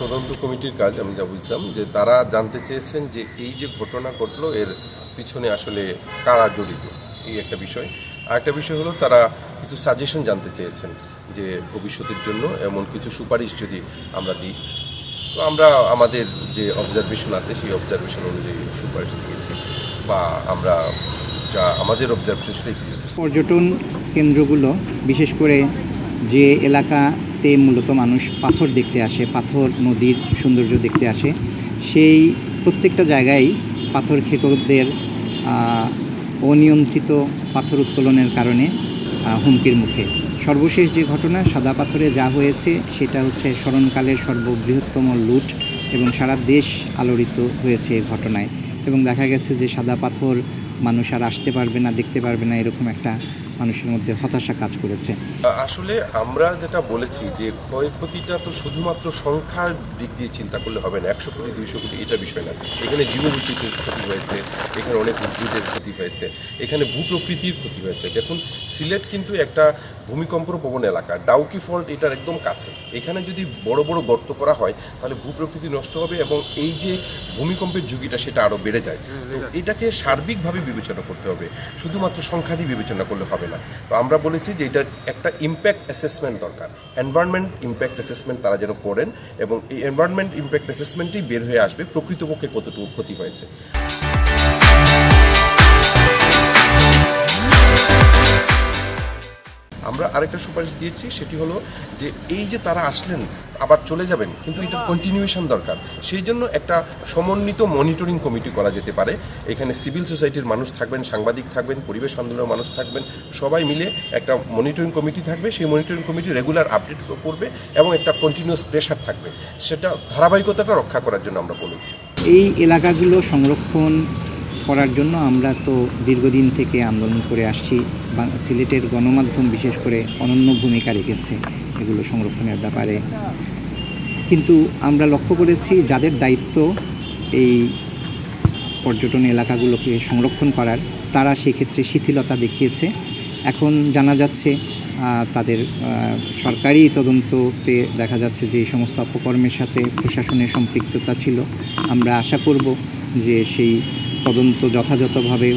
তদন্ত কমিটির কাজ, আমি যা বুঝলাম, যে তারা জানতে চেয়েছেন যে এই যে ঘটনা ঘটলো, এর পিছনে আসলে কারা জড়িত? এই একটা বিষয়। আর একটা বিষয় হলো, তারা কিছু সাজেশন জানতে চেয়েছেন যে ভবিষ্যতের জন্য এমন কিছু সুপারিশ যদি আমরা দিই। তো আমরা আমাদের যে অবজারভেশন আছে, সেই অবজারভেশন অনুযায়ী সুপারিশ দিয়েছি, বা আমরা যা আমাদের অবজারভেশন সেটাই পর্যটন কেন্দ্রগুলো, বিশেষ করে যে এলাকাতে মূলত মানুষ পাথর দেখতে আসে, পাথর নদীর সৌন্দর্য দেখতে আসে। সেই প্রত্যেকটা জায়গায় পাথর খেকোদের অনিয়ন্ত্রিত পাথর উত্তোলনের কারণে হুমকির মুখে। সর্বশেষ যে ঘটনা, সাদা পাথরে যা হয়েছে, সেটা হচ্ছে স্মরণকালের সর্ববৃহত্তম লুট এবং সারা দেশ আলোড়িত হয়েছে এই ঘটনায়। এবং দেখা গেছে যে সাদা পাথর মানুষ আর আসতে পারবে না, দেখতে পারবে না, এরকম একটা মানুষের মধ্যে হতাশা কাজ করেছে। আসলে আমরা যেটা বলেছি যে ক্ষয়ক্ষতিটা তো শুধুমাত্র সংখ্যার দিক দিয়ে চিন্তা করলে হবে না, একশো কোটি, দুইশো কোটি, এটা বিষয় না। এখানে জীববৈচিত্র্যের ক্ষতি হয়েছে, এখানে অনেক উদ্ভিদের ক্ষতি হয়েছে, এখানে ভূপ্রকৃতির ক্ষতি হয়েছে। দেখুন, সিলেট কিন্তু একটা ভূমিকম্প প্রবণ এলাকা, ডাউকি ফল্ট এটার একদম কাছে। এখানে যদি বড় বড় গর্ত করা হয়, তাহলে ভূপ্রকৃতি নষ্ট হবে এবং এই যে ভূমিকম্পের ঝুঁকিটা সেটা আরও বেড়ে যায়। এটাকে সার্বিকভাবে বিবেচনা করতে হবে। শুধুমাত্র সংখ্যা দিয়ে বিবেচনা করলে হবে না। তো আমরা বলেছি যে এটা একটা ইম্প্যাক্ট অ্যাসেসমেন্ট দরকার। এনভায়রনমেন্ট ইম্প্যাক্ট অ্যাসেসমেন্ট তারা যেন করেন এবং এই এনভায়রনমেন্ট ইম্প্যাক্ট অ্যাসেসমেন্টই বের হয়ে আসবে প্রকৃতপক্ষে কতটুকু ক্ষতি হয়েছে। আমরা আরেকটা সুপারিশ দিয়েছি সেটি হলো যে এই যে তারা আসলেন আবার চলে যাবেন কিন্তু এটা কন্টিনিউয়েশন দরকার। সেই জন্য একটা সমন্বিত মনিটরিং কমিটি করা যেতে পারে। এখানে সিভিল সোসাইটির মানুষ থাকবেন সাংবাদিক থাকবেন পরিবেশ আন্দোলনের মানুষ থাকবেন সবাই মিলে একটা মনিটরিং কমিটি থাকবে। সেই মনিটরিং কমিটি রেগুলার আপডেট করবে এবং একটা কন্টিনিউয়াস প্রেশার থাকবে। সেটা ধারাবাহিকতাটা রক্ষা করার জন্য আমরা বলেছি। এই এলাকাগুলো সংরক্ষণ করার জন্য আমরা তো দীর্ঘদিন থেকে আন্দোলন করে আসছি। সিলেটের গণমাধ্যম বিশেষ করে অনন্য ভূমিকা রেখেছে এগুলো সংরক্ষণের ব্যাপারে। কিন্তু আমরা লক্ষ্য করেছি যাদের দায়িত্ব এই পর্যটন এলাকাগুলোকে সংরক্ষণ করার, তারা সেক্ষেত্রে শিথিলতা দেখিয়েছে। এখন জানা যাচ্ছে তাদের সরকারি তদন্ততে দেখা যাচ্ছে যে এই সমস্ত অপকর্মের সাথে প্রশাসনের সম্পৃক্ততা ছিল। আমরা আশা করব যে সেই তদন্ত যথাযথভাবে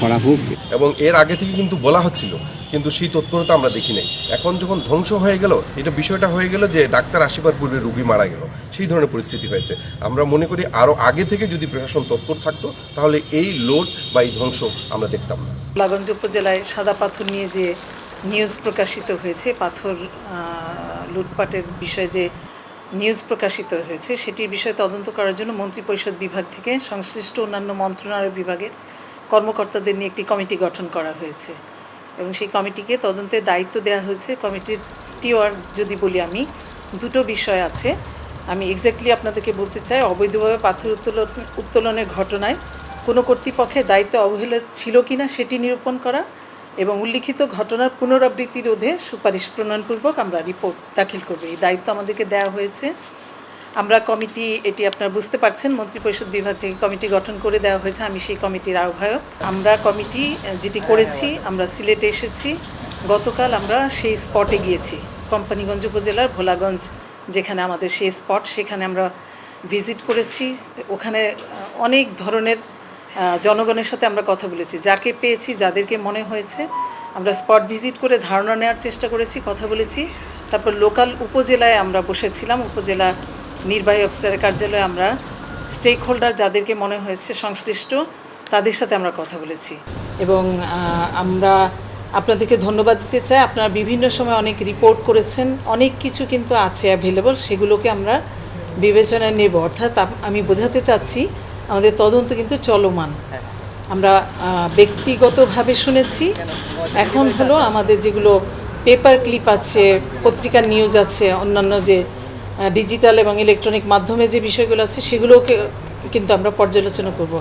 করা হোক। এবং এর আগে থেকে কিন্তু বলা হচ্ছিল কিন্তু সেই তৎপরতা আমরা দেখি নাই। এখন যখন ধ্বংস হয়ে গেল এটা বিষয়টা হয়ে গেল যে ডাক্তার আসিবার পূর্বে রুগী মারা গেল। সেই ধরনের পরিস্থিতি হয়েছে। আমরা মনে করি আরও আগে থেকে যদি প্রশাসন তৎপর থাকতো তাহলে এই লোড বা এই ধ্বংস আমরা দেখতাম না। লাগঞ্জ উপজেলায় সাদা পাথর নিয়ে যে নিউজ প্রকাশিত হয়েছে পাথর লুটপাটের বিষয়ে যে নিউজ প্রকাশিত হয়েছে। সেটির বিষয়ে তদন্ত করার জন্য মন্ত্রিপরিষদ বিভাগ থেকে সংশ্লিষ্ট অন্যান্য মন্ত্রণালয় বিভাগের কর্মকর্তাদের নিয়ে একটি কমিটি গঠন করা হয়েছে এবং সেই কমিটিকে তদন্তের দায়িত্ব দেওয়া হয়েছে। কমিটির টিওয়ার যদি বলি আমি, দুটো বিষয় আছে। আমি এক্স্যাক্টলি আপনাদেরকে বলতে চাই, অবৈধভাবে পাথর উত্তোলন, উত্তোলনের ঘটনায় কোনো কর্তৃপক্ষের দায়িত্ব অবহেলা ছিল কিনা সেটি নিরূপণ করা। এবং উল্লিখিত ঘটনার পুনরাবৃত্তি রোধে সুপারিশ প্রণয়নপূর্বক আমরা রিপোর্ট দাখিল করব। এই দায়িত্ব আমাদেরকে দেওয়া হয়েছে। আমরা কমিটি, এটি আপনারা বুঝতে পারছেন, মন্ত্রিপরিষদ বিভাগ থেকে কমিটি গঠন করে দেওয়া হয়েছে। আমি সেই কমিটির আহ্বায়ক। আমরা কমিটি যেটি করেছি, আমরা সিলেটে এসেছি। গতকাল আমরা সেই স্পটে গিয়েছি, কোম্পানিগঞ্জ উপজেলার ভোলাগঞ্জ, যেখানে আমাদের সেই স্পট, সেখানে আমরা ভিজিট করেছি। ওখানে অনেক ধরনের জনগণের সাথে আমরা কথা বলেছি। যাকে পেয়েছি, যাদেরকে মনে হয়েছে, আমরা স্পট ভিজিট করে ধারণা নেওয়ার চেষ্টা করেছি, কথা বলেছি। তারপর লোকাল উপজেলায় আমরা বসেছিলাম, উপজেলা নির্বাহী অফিসারের কার্যালয়ে আমরা স্টেক হোল্ডার যাদেরকে মনে হয়েছে সংশ্লিষ্ট, তাদের সাথে আমরা কথা বলেছি। এবং আমরা আপনাদেরকে ধন্যবাদ দিতে চাই। আপনারা বিভিন্ন সময় অনেক রিপোর্ট করেছেন, অনেক কিছু কিন্তু আছে অ্যাভেলেবল সেগুলোকে আমরা বিবেচনায় নেব। অর্থাৎ আমি বোঝাতে চাচ্ছি আমাদের তদন্ত কিন্তু চলমান। আমরা ব্যক্তিগতভাবে শুনেছি। এখন হলো আমাদের যেগুলো পেপার ক্লিপ আছে পত্রিকার নিউজ আছে অন্যান্য যে ডিজিটাল এবং ইলেকট্রনিক মাধ্যমে যে বিষয়গুলো আছে সেগুলোকে কিন্তু আমরা পর্যালোচনা করব।